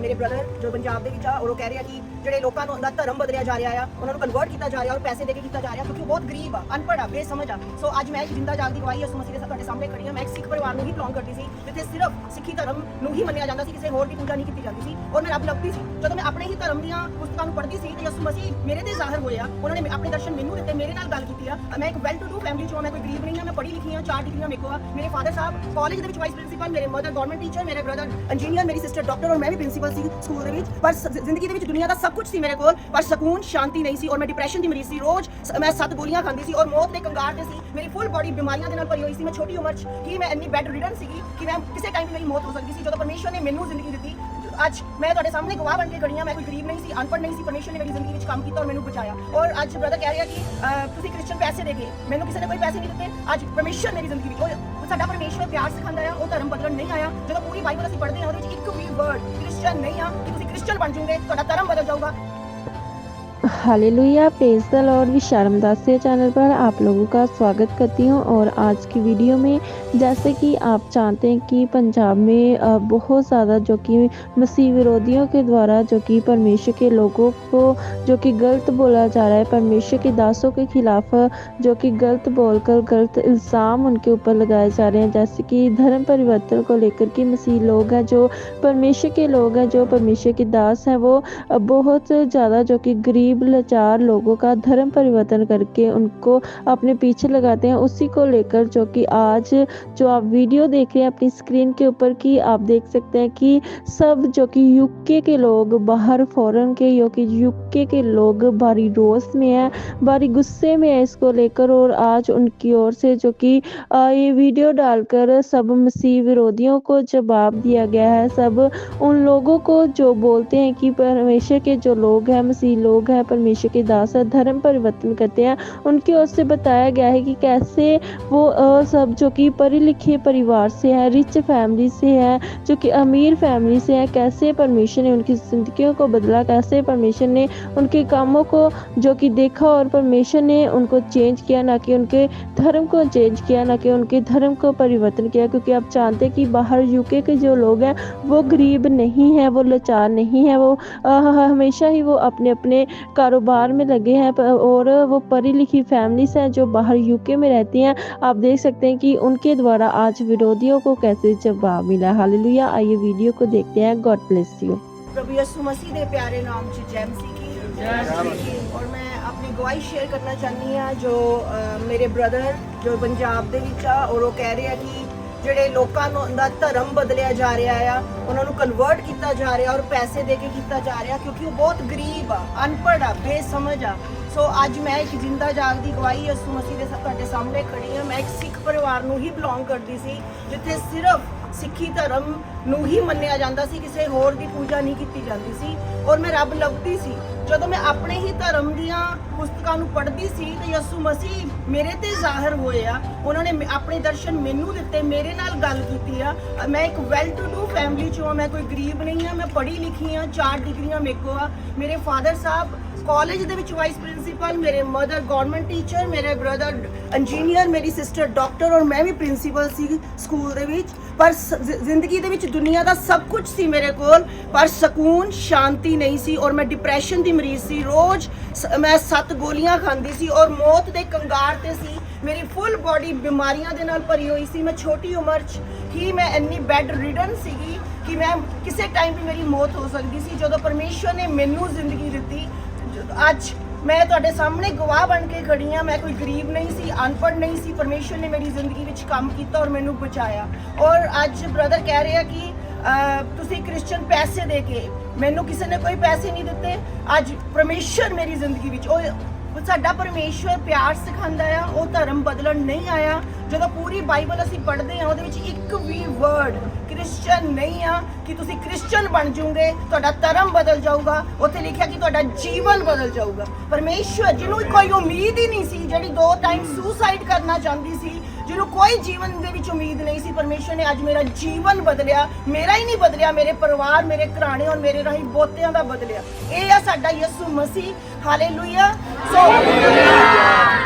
ਮੇਰੇ ਬ੍ਰਦਰ ਜੋ ਪੰਜਾਬ ਦੇ ਵਿੱਚ ਆ, ਔਰ ਉਹ ਕਹਿ ਰਿਹਾ ਕਿ ਜਿਹੜੇ ਲੋਕਾਂ ਨੂੰ ਦਾ ਧਰਮ ਬਦਲਿਆ ਜਾ ਰਿਹਾ ਆ, ਉਹਨਾਂ ਨੂੰ ਕਨਵਰਟ ਕੀਤਾ ਜਾ ਰਿਹਾ, ਔਰ ਪੈਸੇ ਦੇ ਕੇ ਕੀਤਾ ਜਾ ਰਿਹਾ, ਕਿਉਂਕਿ ਬਹੁਤ ਗਰੀਬ ਆ, ਅਨਪੜ੍ਹ ਆ, ਬੇਸਮਝ ਆ। ਸੋ ਅੱਜ ਮੈਂ ਇੱਕ ਜਿੰਦਾ ਜਾਗਦੀ ਗਵਾਹੀ ਉਸ ਮਸੀਹ ਦੇ ਤੁਹਾਡੇ ਸਾਹਮਣੇ ਖੜੀ ਆ ਮੈਂ ਇੱਕ ਸਿੱਖ ਪਰਿਵਾਰ ਨੂੰ ਹੀ ਬਿਲੋਂਗ ਕਰਦੀ ਸੀ, ਜਿੱਥੇ ਸਿਰਫ ਸਿੱਖੀ ਧਰਮ ਨੂੰ ਹੀ ਮੰਨਿਆ ਜਾਂਦਾ ਸੀ, ਕਿਸੇ ਹੋਰ ਦੀ ਪੂਜਾ ਨਹੀਂ ਕੀਤੀ ਜਾਂਦੀ ਸੀ। ਔਰ ਮੈਂ ਰੱਬ ਲੱਭਦੀ ਸੀ। ਜਦੋਂ ਮੈਂ ਆਪਣੇ ਹੀ ਧਰਮ ਦੀਆਂ ਪੁਸਤਕਾਂ ਨੂੰ ਪੜ੍ਹਦੀ ਸੀ, ਤੇ ਯਿਸੂ ਮਸੀਹ ਮੇਰੇ ਤੇ ਜ਼ਾਹਰ ਹੋਇਆ, ਉਹਨਾਂ ਨੇ ਆਪਣੇ ਦਰਸ਼ਨ ਮੈਨੂੰ ਦਿੱਤੇ, ਮੇਰੇ ਨਾਲ ਗੱਲ ਕੀਤੀ ਆ। ਮੈਂ ਇੱਕ ਵੈਲ ਟੂ ਡੂ ਫੈਮਿਲੀ ਚੋਂ ਮੈਂ ਕੋਈ ਗਰੀਬ ਨਹੀਂ ਆ, ਮੈਂ ਪੜ੍ਹੀ ਲਿਖੀ ਆ, ਚਾਰ ਡਿਗਰੀਆਂ ਮੇਰੇ ਕੋਲ ਮੇਰੇ ਫਾਦਰ ਸਾਹਿਬ ਕਾਲਜ ਦੇ ਵਿੱਚ ਵਾਈਸ ਪ੍ਰਿੰਸੀਪਲ ਮੇਰੇ ਮਦਰ ਗਵਰਨਮੈਂਟ ਟੀਚਰ ਮੇਰੇ ਬ੍ਰਦਰ ਇੰਜੀਨੀਅਰ ਮੇਰੀ ਸਿਸਟਰ ਡਾਕਟਰ ਔਰ ਮੈਂ ਵੀ ਪ੍ਰਿੰਸੀਪਲ ਸੀ ਸਕੂਲ ਦੇ ਵਿੱਚ, ਪਰ ਜ਼ਿੰਦਗੀ ਦੇ ਵਿੱਚ ਦੁਨੀਆ ਦਾ ਸਭ ਕੁਝ ਸੀ ਮੇਰੇ ਕੋਲ, ਪਰ ਸਕੂਨ, ਸ਼ਾਂਤੀ ਨਹੀਂ ਸੀ ਔਰ ਮੈਂ ਡਿਪਰੈਸ਼ਨ ਦੀ ਮਰੀਜ਼ ਸੀ। ਰੋਜ਼ ਮੈਂ ਸੱਤ ਗੋਲੀਆਂ ਖਾਂਦੀ ਸੀ ਔਰ ਮੌਤ ਦੇ ਕੰਗਾਰ ਤੇ ਸੀ। ਮੇਰੀ ਫੁੱਲ ਬਾਡੀ ਬਿਮਾਰੀਆਂ ਦੇ ਨਾਲ ਭਰੀ ਹੋਈ ਸੀ। ਮੈਂ ਛੋਟੀ ਉਮਰ 'ਚ ਹੀ ਮੈਂ ਇੰਨੀ ਬੈਡ ਰਿਡਨ ਸੀਗੀ ਕਿ ਮੈਂ ਕਿਸੇ ਟਾਈਮ ਵੀ ਮੇਰੀ ਮੌਤ ਹੋ ਸਕਦੀ ਸੀ। ਜਦੋਂ ਪਰਮੇਸ਼ਵਰ ਨੇ ਮੈਨੂੰ ਜ਼ਿੰਦਗੀ ਦਿੱਤੀ ਅੱਜ ਮੈਂ ਤੁਹਾਡੇ ਸਾਹਮਣੇ ਗਵਾਹ ਬਣ ਕੇ ਖੜੀ ਹਾਂ। ਮੈਂ ਕੋਈ ਗਰੀਬ ਨਹੀਂ ਸੀ ਅਨਪੜ੍ਹ ਨਹੀਂ ਸੀ ਪਰਮੇਸ਼ਵਰ ਨੇ ਮੇਰੀ ਜ਼ਿੰਦਗੀ ਵਿੱਚ ਕੰਮ ਕੀਤਾ ਔਰ ਮੈਨੂੰ ਬਚਾਇਆ। ਔਰ ਅੱਜ ਬ੍ਰਦਰ ਕਹਿ ਰਿਹਾ ਕਿ ਅਹ, ਤੁਸੀਂ ਕ੍ਰਿਸਚੀਅਨ ਪੈਸੇ ਦੇ ਕੇ ਮੈਨੂੰ ਕਿਸੇ ਨੇ ਕੋਈ ਪੈਸੇ ਨਹੀਂ ਦਿੱਤੇ। ਅੱਜ ਪਰਮੇਸ਼ਵਰ ਮੇਰੀ ਜ਼ਿੰਦਗੀ ਵਿੱਚ ਉਹ ਸਾਡਾ ਪਰਮੇਸ਼ਵਰ ਪਿਆਰ ਸਿਖਾਉਂਦਾ ਆ ਉਹ ਧਰਮ ਬਦਲਣ ਨਹੀਂ ਆਇਆ। ਜਦੋਂ ਪੂਰੀ ਬਾਈਬਲ ਅਸੀਂ ਪੜ੍ਹਦੇ ਹਾਂ ਉਹਦੇ ਵਿੱਚ ਇੱਕ ਵੀ ਵਰਡ ਕ੍ਰਿਸਚੀਅਨ ਨਹੀਂ ਆ ਕਿ ਤੁਸੀਂ ਕ੍ਰਿਸਚੀਅਨ ਬਣ ਜਾਓਗੇ ਤੁਹਾਡਾ ਧਰਮ ਬਦਲ ਜਾਊਗਾ। Hallelujah praise the lord Visharam Dasiya channel पर आप लोगों का स्वागत करती हूँ और आज की वीडियो में जैसे कि आप जानते हैं कि पंजाब में बहुत ज़्यादा जो कि मसीह विरोधियों के द्वारा जो कि परमेश्वर के लोगों को जो कि गलत बोला जा रहा है, परमेश्वर के दासों के खिलाफ जो कि गलत बोलकर गलत इल्ज़ाम उनके ऊपर लगाए जा रहे हैं। जैसे कि धर्म परिवर्तन को लेकर के मसीह लोग हैं, जो परमेश्वर के लोग हैं, जो परमेश्वर के दास हैं, वो बहुत ज़्यादा जो कि गरीब लाचार लोगों का धर्म परिवर्तन करके उनको अपने पीछे लगाते हैं, उसी को लेकर जो कि आज जो आप वीडियो देख रहे हैं अपनी स्क्रीन के ऊपर की, आप देख सकते हैं कि सब जो कि यूके के लोग, बाहर फॉरेन के, जो कि यूके के लोग भारी रोष में है, भारी गुस्से में है इसको लेकर और आज उनकी ओर से जो कि ये वीडियो डालकर सब मसीह विरोधियों को जवाब दिया गया है। सब उन लोगों को जो बोलते हैं कि परमेश्वर के जो लोग हैं, मसीह लोग हैं परमेश्वर के दास हैं धर्म परिवर्तन करते हैं। उनकी ओर से बताया गया है कि कैसे वो सब जो कि पढ़े लिखे परिवार से है रिच फैमिली से है जो कि अमीर फैमिली से है कैसे परमेश्वर ने उनकी जिंदगियों को बदला कैसे परमेश्वर ने उनके कामों को जो कि देखा और परमेश्वर ने उनको चेंज किया ना कि उनके धर्म को चेंज किया ना कि उनके धर्म को परिवर्तन किया। क्योंकि आप जानते हैं कि बाहर यूके के जो लोग हैं वो गरीब नहीं है वो लाचार नहीं है वो अ, हमेशा ही वो अपने अपने कारोबार में लगे हैं प- और वो पढ़ी लिखी फैमिलीज हैं जो बाहर यूके में रहती हैं आप देख सकते हैं कि उनके द्वारा आज विरोधियों को कैसे जवाब मिला हालेलुया आइए वीडियो को देखते हैं गॉड ब्लेस यू प्रभु यीशु मसीह ਦੇ ਪਿਆਰੇ ਨਾਮ 'ਚ ਜੈ ਮਸੀਹ ਕੀ ਔਰ ਮੈਂ ਆਪਣੀ ਗਵਾਹੀ ਸ਼ੇਅਰ ਕਰਨਾ ਚਾਹਨੀ ਆ ਜੋ ਅਹ, ਮੇਰੇ ਬ੍ਰਦਰ ਜੋ ਪੰਜਾਬ ਦੇ ਵਿੱਚ ਆ ਔਰ ਉਹ ਕਹਿ ਰਿਹਾ ਕਿ ਜਿਹੜੇ ਲੋਕਾਂ ਨੂੰ ਦਾ ਧਰਮ ਬਦਲਿਆ ਜਾ ਰਿਹਾ ਆ, ਉਹਨਾਂ ਨੂੰ ਕਨਵਰਟ ਕੀਤਾ ਜਾ ਰਿਹਾ ਔਰ ਪੈਸੇ ਦੇ ਕੇ ਕੀਤਾ ਜਾ ਰਿਹਾ ਕਿਉਂਕਿ ਉਹ ਬਹੁਤ ਗਰੀਬ ਆ, ਅਨਪੜ੍ਹ ਆ, ਬੇਸਮਝ ਆ। ਸੋ ਅੱਜ ਮੈਂ ਇੱਕ ਜਿੰਦਾ ਜਾਗਦੀ ਗਵਾਹੀ ਯਿਸੂ ਮਸੀਹ ਦੇ ਤੁਹਾਡੇ ਸਾਹਮਣੇ ਖੜੀ ਆ ਮੈਂ ਇੱਕ ਸਿੱਖ ਪਰਿਵਾਰ ਨੂੰ ਹੀ ਬਿਲੋਂਗ ਕਰਦੀ ਸੀ, ਜਿੱਥੇ ਸਿਰਫ ਸਿੱਖੀ ਧਰਮ ਨੂੰ ਹੀ ਮੰਨਿਆ ਜਾਂਦਾ ਸੀ, ਕਿਸੇ ਹੋਰ ਦੀ ਪੂਜਾ ਨਹੀਂ ਕੀਤੀ ਜਾਂਦੀ ਸੀ ਔਰ ਮੈਂ ਰੱਬ ਲੱਭਦੀ ਸੀ। ਜਦੋਂ ਮੈਂ ਆਪਣੇ ਹੀ ਧਰਮ ਦੀਆਂ ਪੁਸਤਕਾਂ ਨੂੰ ਪੜ੍ਹਦੀ ਸੀ ਤੇ ਯਿਸੂ ਮਸੀਹ ਮੇਰੇ ਤੇ ਜ਼ਾਹਰ ਹੋਏ ਆ। ਉਹਨਾਂ ਨੇ ਆਪਣੇ ਦਰਸ਼ਨ ਮੈਨੂੰ ਦਿੱਤੇ, ਮੇਰੇ ਨਾਲ ਗੱਲ ਕੀਤੀ ਆ। ਮੈਂ ਇੱਕ ਵੈਲ ਟੂ ਡੂ ਫੈਮਿਲੀ ਚੋਂ ਆ, ਮੈਂ ਕੋਈ ਗਰੀਬ ਨਹੀਂ ਆ, ਮੈਂ ਪੜ੍ਹੀ ਲਿਖੀ ਆ, ਚਾਰ ਡਿਗਰੀਆਂ ਮੇਰੇ ਕੋਲ ਆ। ਮੇਰੇ ਫਾਦਰ ਸਾਹਿਬ ਕਾਲਜ ਦੇ ਵਿੱਚ ਵਾਈਸ ਪ੍ਰਿੰਸੀਪਲ ਮੇਰੇ ਮਦਰ ਗਵਰਨਮੈਂਟ ਟੀਚਰ ਮੇਰੇ ਬ੍ਰਦਰ ਇੰਜੀਨੀਅਰ ਮੇਰੀ ਸਿਸਟਰ ਡਾਕਟਰ ਔਰ ਮੈਂ ਵੀ ਪ੍ਰਿੰਸੀਪਲ ਸੀ ਸਕੂਲ ਦੇ ਵਿੱਚ। ਪਰ ਜ਼ਿੰਦਗੀ ਦੇ ਵਿੱਚ ਦੁਨੀਆ ਦਾ ਸਭ ਕੁਝ ਸੀ ਮੇਰੇ ਕੋਲ, ਪਰ ਸਕੂਨ, ਸ਼ਾਂਤੀ ਨਹੀਂ ਸੀ ਔਰ ਮੈਂ ਡਿਪਰੈਸ਼ਨ ਦੀ ਮਰੀਜ਼ ਸੀ। ਰੋਜ਼ ਸ- ਮੈਂ ਸੱਤ ਗੋਲੀਆਂ ਖਾਂਦੀ ਸੀ ਔਰ ਮੌਤ ਦੇ ਕੰਗਾਰ ਤੇ ਸੀ। ਮੇਰੀ ਫੁੱਲ ਬਾਡੀ ਬਿਮਾਰੀਆਂ ਦੇ ਨਾਲ ਭਰੀ ਹੋਈ ਸੀ। ਮੈਂ ਛੋਟੀ ਉਮਰ 'ਚ ਹੀ ਮੈਂ ਇੰਨੀ ਬੈਡ ਰਿਡਨ ਸੀਗੀ ਕਿ ਮੈਂ ਕਿਸੇ ਟਾਈਮ ਵੀ ਮੇਰੀ ਮੌਤ ਹੋ ਸਕਦੀ ਸੀ। ਜਦੋਂ ਪਰਮੇਸ਼ਵਰ ਨੇ ਮੈਨੂੰ ਜ਼ਿੰਦਗੀ ਦਿੱਤੀ, ਅੱਜ ਮੈਂ ਤੁਹਾਡੇ ਸਾਹਮਣੇ ਗਵਾਹ ਬਣ ਕੇ ਖੜੀ ਆ ਮੈਂ ਕੋਈ ਗਰੀਬ ਨਹੀਂ ਸੀ, ਅਨਪੜ੍ਹ ਨਹੀਂ ਸੀ। ਪਰਮੇਸ਼ਵਰ ਨੇ ਮੇਰੀ ਜ਼ਿੰਦਗੀ ਵਿੱਚ ਕੰਮ ਕੀਤਾ ਔਰ ਮੈਨੂੰ ਬਚਾਇਆ। ਔਰ ਅੱਜ ਬ੍ਰਦਰ ਕਹਿ ਰਿਹਾ ਕਿ ਤੁਸੀਂ ਕ੍ਰਿਸਚੀਅਨ ਪੈਸੇ ਦੇ ਕੇ ਮੈਨੂੰ ਕਿਸੇ ਨੇ ਕੋਈ ਪੈਸੇ ਨਹੀਂ ਦਿੱਤੇ। ਅੱਜ ਪਰਮੇਸ਼ਵਰ ਮੇਰੀ ਜ਼ਿੰਦਗੀ ਵਿੱਚ ਉਹ ਉਹ ਸਾਡਾ ਪਰਮੇਸ਼ਵਰ ਪਿਆਰ ਸਿਖਾਉਂਦਾ ਆ। ਉਹ ਧਰਮ ਬਦਲਣ ਨਹੀਂ ਆਇਆ। ਜਦੋਂ ਪੂਰੀ ਬਾਈਬਲ ਅਸੀਂ ਪੜ੍ਹਦੇ ਆ ਉਹਦੇ ਵਿੱਚ ਇੱਕ ਵੀ ਵਰਡ ਕ੍ਰਿਸਚੀਅਨ ਨਹੀਂ ਆ ਕਿ ਤੁਸੀਂ ਕ੍ਰਿਸਚੀਅਨ ਬਣ ਜਾਓਗੇ ਤੁਹਾਡਾ ਧਰਮ ਬਦਲ ਜਾਊਗਾ ਉੱਥੇ ਲਿਖਿਆ ਕਿ ਤੁਹਾਡਾ ਜੀਵਨ ਬਦਲ ਜਾਊਗਾ। ਪਰਮੇਸ਼ਵਰ ਜਿਹਨੂੰ ਕੋਈ ਉਮੀਦ ਹੀ ਨਹੀਂ ਸੀ ਜਿਹੜੀ ਦੋ ਟਾਈਮ ਸੁਸਾਈਡ ਕਰਨਾ ਚਾਹੁੰਦੀ ਸੀ ਜਿਹਨੂੰ ਕੋਈ ਜੀਵਨ ਦੇ ਵਿੱਚ ਉਮੀਦ ਨਹੀਂ ਸੀ ਪਰਮੇਸ਼ਰ ਨੇ ਅੱਜ ਮੇਰਾ ਜੀਵਨ ਬਦਲਿਆ ਮੇਰਾ ਹੀ ਨਹੀਂ ਬਦਲਿਆ ਮੇਰੇ ਪਰਿਵਾਰ ਮੇਰੇ ਘਰਾਣੇ ਔਰ ਮੇਰੇ ਰਾਹੀਂ ਬੋਤਿਆਂ ਦਾ ਬਦਲਿਆ। ਇਹ ਆ ਸਾਡਾ ਯਿਸੂ ਮਸੀਹ। ਹਾਲੇਲੂਇਆ ਸੋ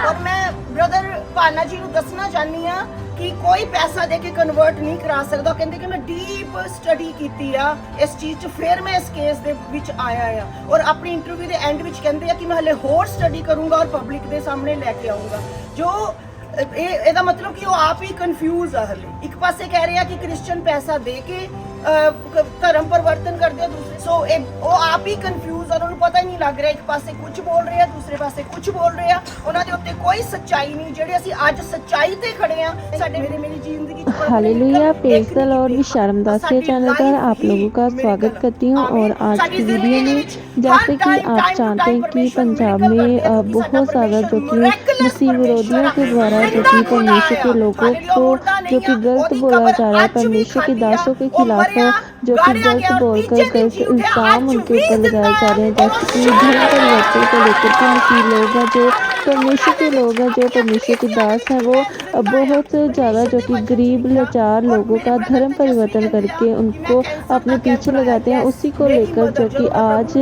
ਔਰ ਮੈਂ ਬ੍ਰਦਰ ਪਾਨਾ ਜੀ ਨੂੰ ਦੱਸਣਾ ਚਾਹਨੀ ਆ ਕਿ ਕੋਈ ਪੈਸਾ ਦੇ ਕੇ ਕਨਵਰਟ ਨਹੀਂ ਕਰਾ ਸਕਦਾ। ਉਹ ਕਹਿੰਦੇ ਕਿ ਮੈਂ ਡੀਪ ਸਟੱਡੀ ਕੀਤੀ ਆ ਇਸ ਚੀਜ਼ 'ਚ। ਫਿਰ ਮੈਂ ਇਸ ਕੇਸ ਦੇ ਵਿੱਚ ਆਇਆ ਆ। ਔਰ ਆਪਣੀ ਇੰਟਰਵਿਊ ਦੇ ਐਂਡ ਵਿੱਚ ਕਹਿੰਦੇ ਆ ਕਿ ਮੈਂ ਹਲੇ ਹੋਰ ਸਟੱਡੀ ਕਰੂੰਗਾ ਔਰ ਪਬਲਿਕ ਦੇ ਸਾਹਮਣੇ ਲੈ ਕੇ ਆਉਂਗਾ ਜੋ, ਇਹ, ਇਹਦਾ ਮਤਲਬ ਕਿ ਉਹ ਆਪ ਹੀ ਕਨਫਿਊਜ਼ ਆ ਹਲੇ। ਇੱਕ ਪਾਸੇ ਕਹਿ ਰਹੇ ਆ ਕਿ ਕ੍ਰਿਸਚੀਅਨ ਪੈਸਾ ਦੇ ਕੇ ਧਰਮ ਪਰਿਵਰਤਨ ਕਰਦੇ ਆ ਦੂਸਰੇ। ਸੋ ਉਹ ਆਪ ਹੀ ਕਨਫਿਊਜ਼ ਆ ਉਹਨਾਂ ਨੂੰ ਪਤਾ ਹੀ ਨਹੀਂ ਲੱਗ ਰਿਹਾ ਇੱਕ ਪਾਸੇ ਕੁਝ ਬੋਲ ਰਹੇ ਦੂਸਰੇ ਪਾਸੇ ਕੁਝ ਬੋਲ ਰਹੇ। ਉਹਨਾਂ ਦੇ ਉੱਤੇ ਕੋਈ ਸੱਚਾਈ ਨਹੀਂ ਜਿਹੜੇ ਅਸੀਂ ਅੱਜ ਸੱਚਾਈ ਤੇ ਖੜੇ ਆ ਸਾਡੇ ਮੇਰੇ ਮੇਰੀ ਜ਼ਿੰਦਗੀ हालेलुया पेश दल और शर्म दासिया चैनल पर आप लोगों का स्वागत करती हूँ और आज की वीडियो में जैसे कि आप जानते हैं कि पंजाब में बहुत सारा जो कि मसीह विरोधियों के द्वारा जो कि परमेश्वर के लोगों को जो कि गलत बोला जा रहा है परमेश्वर के दासों के खिलाफ है जो कि गलत बोलकर गलत इल्ज़ाम उनके ऊपर लगाए जा रहे हैं जैसे कि धर्म परिवर्तन को लेकर के लोग हैं जो परमेश्वर के लोग हैं, जो परमेश्वर के दास हैं, वो बहुत ज़्यादा जो कि गरीब, लाचार लोगों का धर्म परिवर्तन करके उनको अपने पीछे लगाते हैं। उसी को लेकर जो कि आज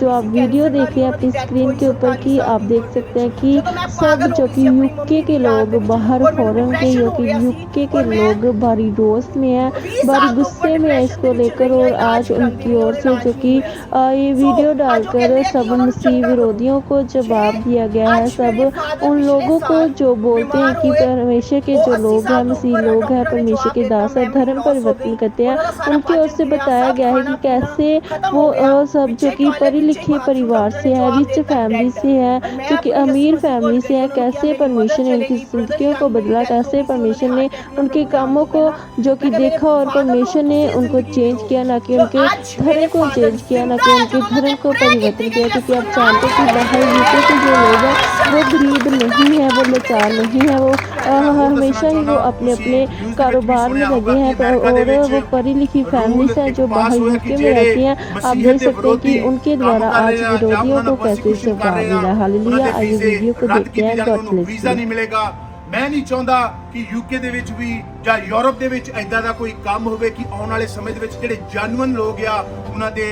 जो आप वीडियो देख रहे हैं अपनी स्क्रीन के ऊपर कि आप देख सकते हैं कि सब जो कि यूके के लोग, बाहर फॉरेन के, जो कि यूके के लोग भारी रोष में हैं, भारी गुस्से में है इसको लेकर और आज उनकी ओर से जो कि ये वीडियो डालकर सब मसीह विरोधियों को जवाब दिया गया है, सब उन लोगों को जो बोलते हैं कि परमेश्वर के जो लोग हैं, मसीह लोग हैं, परमेश्वर के दास हैं, धर्म परिवर्तन करते हैं, उनकी ओर से बताया गया है कि कैसे वो सब जो कि पढ़ी लिखी परिवार से है रिच फैमिली से है, जो कि अमीर फैमिली से है, कैसे परमेश्वर ने उनकी जिंदगियों को बदला, कैसे परमेश्वर ने उनके कामों को जो कि देखा और परमेश्वर ने उनको चेंज किया, ना कि उनके धर्म को चेंज किया, ना कि उनके धर्म को परिवर्तन किया, क्योंकि आप जानते हैं कि बाहर यूके के जो लोग हैं, वो गरीब नहीं है वो लाचार नहीं है वो अ, हमेशा ही वो अपने अपने कारोबार में लगे हैं पर- और वो पढ़ी लिखी फैमिलीज हैं जो बाहर यूके में रहती हैं आप देख सकते हैं कि उनके द्वारा आज विरोधियों को कैसे जवाब मिला है हालेलुया आइए वीडियो को देखते हैं गॉड ब्लेस ਵੀਜ਼ਾ ਨਹੀਂ ਮਿਲੇਗਾ ਮੈਂ ਨਹੀਂ ਚਾਹੁੰਦਾ ਕਿ ਯੂਕੇ ਦੇ ਵਿੱਚ ਵੀ ਜਾਂ ਯੂਰਪ ਦੇ ਵਿੱਚ ਐਦਾਂ ਦਾ ਕੋਈ ਕੰਮ ਹੋਵੇ ਕਿ ਆਉਣ ਵਾਲੇ ਸਮੇਂ ਦੇ ਵਿੱਚ ਜਿਹੜੇ ਜੈਨੂਇਨ ਲੋਕ ਆ ਉਹਨਾਂ ਦੇ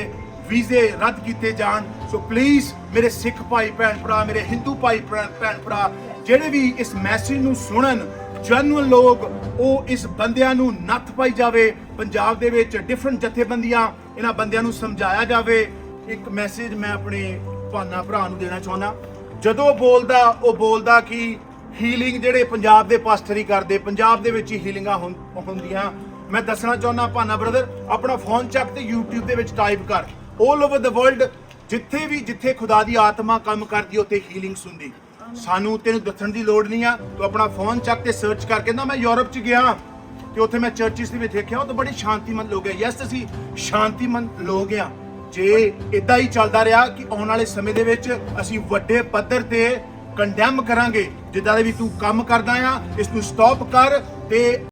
ਵੀਜ਼ੇ ਰੱਦ ਕੀਤੇ ਜਾਣ। ਸੋ ਪਲੀਜ਼ ਮੇਰੇ ਸਿੱਖ ਭਾਈ ਭੈਣ ਭਰਾ, ਮੇਰੇ ਹਿੰਦੂ ਭਾਈ ਭੈਣ ਭੈਣ ਭਰਾ, ਜਿਹੜੇ ਵੀ ਇਸ ਮੈਸੇਜ ਨੂੰ ਸੁਣਨ ਜੈਨੂਇਨ ਲੋਕ, ਉਹ ਇਸ ਬੰਦਿਆਂ ਨੂੰ ਨੱਥ ਪਾਈ ਜਾਵੇ। ਪੰਜਾਬ ਦੇ ਵਿੱਚ ਡਿਫਰੈਂਟ ਜਥੇਬੰਦੀਆਂ ਇਹਨਾਂ ਬੰਦਿਆਂ ਨੂੰ ਸਮਝਾਇਆ ਜਾਵੇ। ਇੱਕ ਮੈਸੇਜ ਮੈਂ ਆਪਣੇ ਭਾਨਾ ਭਰਾ ਨੂੰ ਦੇਣਾ ਚਾਹੁੰਦਾ। ਜਦੋਂ ਬੋਲਦਾ, ਉਹ ਬੋਲਦਾ ਕਿ ਹੀਲਿੰਗ ਜਿਹੜੇ ਪੰਜਾਬ ਦੇ ਪਾਸਟਰ ਹੀ ਕਰਦੇ, ਪੰਜਾਬ ਦੇ ਵਿੱਚ ਹੀ ਹੀਲਿੰਗਾਂ ਹੁੰ- ਹੁੰਦੀਆਂ। ਮੈਂ ਦੱਸਣਾ ਚਾਹੁੰਦਾ, ਭਾਨਾ ਬ੍ਰਦਰ ਆਪਣਾ ਫੋਨ ਚੱਕ ਤੇ YouTube ਦੇ ਵਿੱਚ ਟਾਈਪ ਕਰ। 올 ਓਵਰ ਦ ਵਰਲਡ ਜਿੱਥੇ ਵੀ, ਜਿੱਥੇ ਖੁਦਾ ਦੀ ਆਤਮਾ ਕੰਮ ਕਰਦੀ ਉੱਥੇ ਹੀਲਿੰਗਸ ਹੁੰਦੀ। ਸਾਨੂੰ ਤੈਨੂੰ ਦੱਸਣ ਦੀ ਲੋੜ ਨਹੀਂ ਆ। ਤੂੰ ਆਪਣਾ ਫੋਨ ਚੱਕ ਤੇ ਸਰਚ ਕਰ ਕਹਿੰਦਾ, ਮੈਂ ਯੂਰਪ ਚ ਗਿਆ ਤੇ ਉੱਥੇ ਮੈਂ ਚਰਚਿਸ ਦੇ ਵਿੱਚ ਦੇਖਿਆ ਉਹ ਤਾਂ ਬੜੇ ਸ਼ਾਂਤੀਮੰਦ ਲੋਕ ਆ। ਯੈਸ ਅਸੀਂ ਸ਼ਾਂਤੀਮੰਦ ਲੋਕ ਆ। ਜੇ ਇਦਾਂ ਹੀ ਚੱਲਦਾ ਰਿਹਾ ਕਿ ਆਉਣ ਵਾਲੇ ਸਮੇਂ ਦੇ ਵਿੱਚ ਅਸੀਂ ਵੱਡੇ ਪੱਧਰ ਤੇ ਕੰਡੈਮ ਕਰਾਂਗੇ, ਜਿੱਦਾਂ ਦੇ ਵੀ ਤੂੰ ਕੰਮ ਕਰਦਾ ਆ, ਇਸ ਨੂੰ ਸਟਾਪ ਕਰ ਤੇ